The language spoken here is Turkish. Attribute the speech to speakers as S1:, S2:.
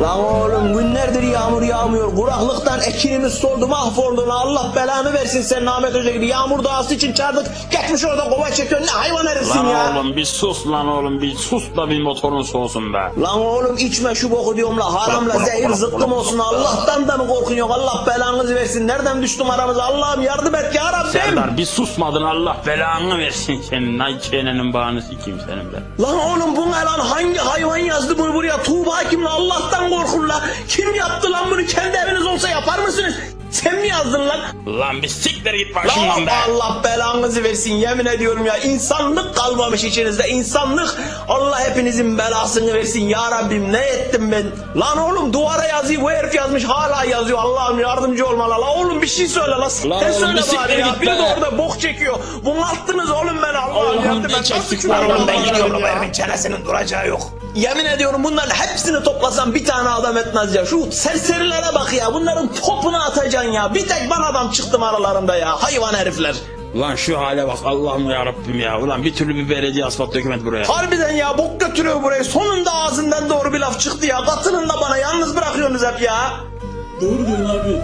S1: Lan oğlum günlerdir yağmur yağmıyor. Kuraklıktan ekinimiz soldu mahvoldu. Lan Allah belanı versin sen Ahmet Hoca gibi. Yağmur doğası için çağırdık. Gitmiş orada kova çekiyor. Ne hayvan herifsin
S2: Lan
S1: ya.
S2: oğlum bir sus lan oğlum bir sus da bir motorun soğusun be.
S1: Lan oğlum içme şu boku diyorum la. Haramla zehir zıkkım olsun. Allah'tan da mı korkuyorsun? Allah belanızı versin. Nereden düştüm aramıza? Allah'ım yardım et ya Rabbim.
S2: Serdar bir susmadın Allah belanı versin senin. Ay çenenin bağını sikeyim senin be.
S1: Lan oğlum bu ne lan? Hangi hayvan yazdı bunu buraya? Tuğba kim lan? Allah'tan korkun. Kim yaptı lan bunu? Kendi eviniz olsa yapar mısınız? Sen mi yazdın lan?
S2: Lan bir siktir git başımdan be.
S1: Allah belanızı versin yemin ediyorum ya. İnsanlık kalmamış içinizde. insanlık. Allah hepinizin belasını versin ya Rabbim. Ne ettim ben? Lan oğlum duvara yazıyor. Bu herif yazmış hala yazıyor. Allah'ım yardımcı olma la. Oğlum bir şey söyle la.
S2: Lan
S1: Sen söyle bari ya.
S2: git
S1: Bir
S2: be.
S1: de orada bok çekiyor. Bunalttınız oğlum beni Allah'ım
S2: ne
S1: et. Nasıl
S2: çektik
S1: şuna
S2: lan
S1: Allah'ım
S2: ben gidiyorum herifin çenesinin duracağı yok.
S1: Yemin ediyorum bunların hepsini toplasam bir tane adam etmez ya. Şu serserilere bak ya. Bunların topunu atacaksın ya. Bir tek ben adam çıktım aralarında ya. Hayvan herifler.
S2: Ulan şu hale bak Allah'ım ya Rabbim ya. Ulan bir türlü bir belediye asfalt dökmedi buraya.
S1: Harbiden ya bok götürüyor burayı. Sonunda ağzından doğru bir laf çıktı ya. Katılın da bana yalnız bırakıyorsunuz hep ya.
S3: Doğru diyorsun abi.